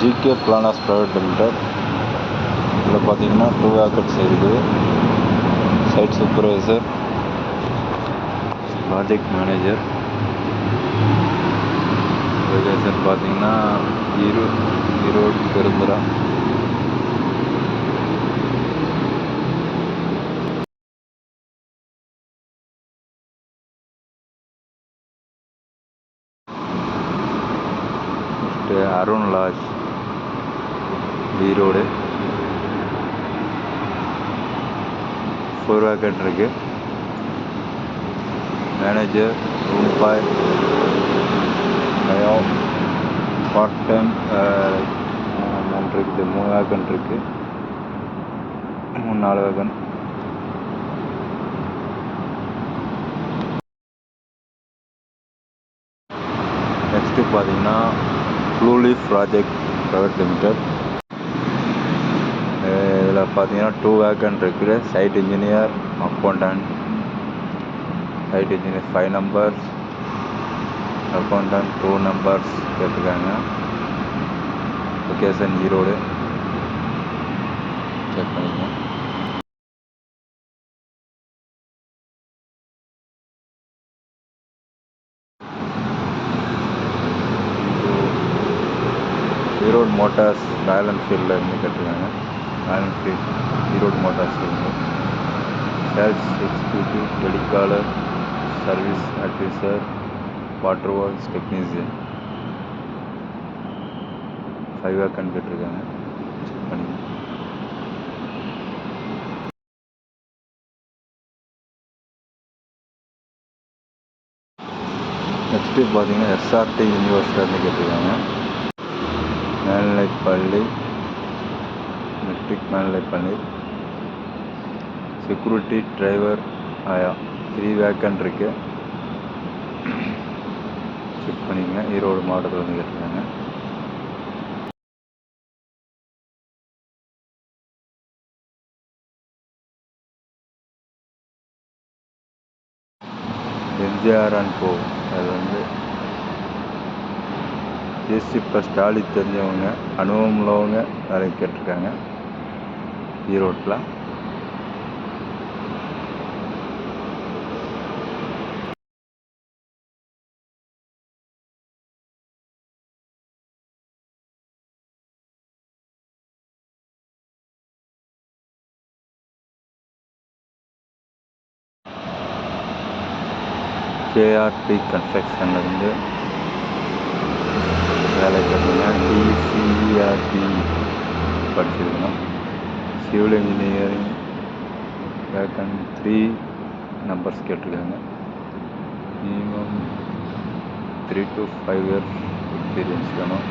GK planners private limited. இதில் பார்த்தீங்கன்னா two acres இருக்குது. Site supervisor project manager location பார்த்தீங்கன்னா ஈரோ Erode Perundurai. Arun lodge Erode. Four vacant இருக்கு manager room boy bio part time மூணு இருக்குது மூணு வேக்கன் இருக்குது மூணு நாலு வேக்கன் நெக்ஸ்ட்டு பார்த்தீங்கன்னா blue leaf project private limited இதில் பார்த்தீங்கன்னா டூ வேக்கண்ட் இருக்குது site engineer accountant site engineer five numbers accountant two numbers கேட்டிருக்காங்க. லொக்கேஷன் ஈரோடு. செக் பண்ணிக்கோங்க ஈரோடு மோட்டார்ஸ் ராயல் என்ஃபீல்டில் இருந்து கேட்டிருக்காங்க. ராயல் ஈரோடு மோட்டார்ஸ் இருந்து sales executive telecaller service advisor water walls technician five vacant கேட்டிருக்காங்க. செக் பண்ணி நெக்ஸ்ட்டு பார்த்தீங்கன்னா எஸ்ஆர்டி யூனிவர்சிட்டிலேருந்து கேட்டிருக்காங்க. மேல்நிலைப்பள்ளி மெட்ரிக் மேல்நிலைப்பள்ளி செக்யூரிட்டி டிரைவர் ஆயா. த்ரீ வேக்கன் இருக்கு. செக் பண்ணிக்கங்க ஈரோடு மாவட்டத்தில் வந்து கேட்டிருக்காங்க. MGR and co. அது வந்து ஜேசி ப்ளஸ் டாலி தெரிஞ்சவங்க அனுபவம் உள்ளவங்க நிறைய கேட்டிருக்காங்க. ஈரோட்டில் கேஆர்டி கன்ஸ்ட்ரக்ஷன்லேருந்து வேலை பார்த்தீங்கன்னா டிசிஆர்டி படிச்சிருக்கணும். Civil engineering vacant three numbers கேட்டிருக்காங்க. Minimum three to five years experience வேணும்.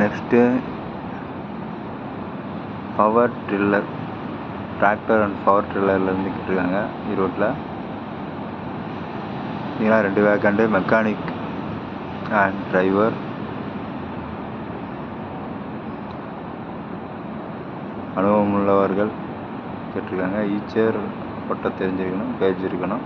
Next power tiller tractor and power ட்ரில்லர்லேருந்து கேட்டிருக்காங்க. ஈரோட்டில். இதெல்லாம் ரெண்டு வேக்கண்டு மெக்கானிக் and driver. அனுபவம் உள்ளவர்கள் கேட்டிருக்காங்க ஈச்சர் பட்டம் தெரிஞ்சிருக்கணும் பேஜ் இருக்கணும்.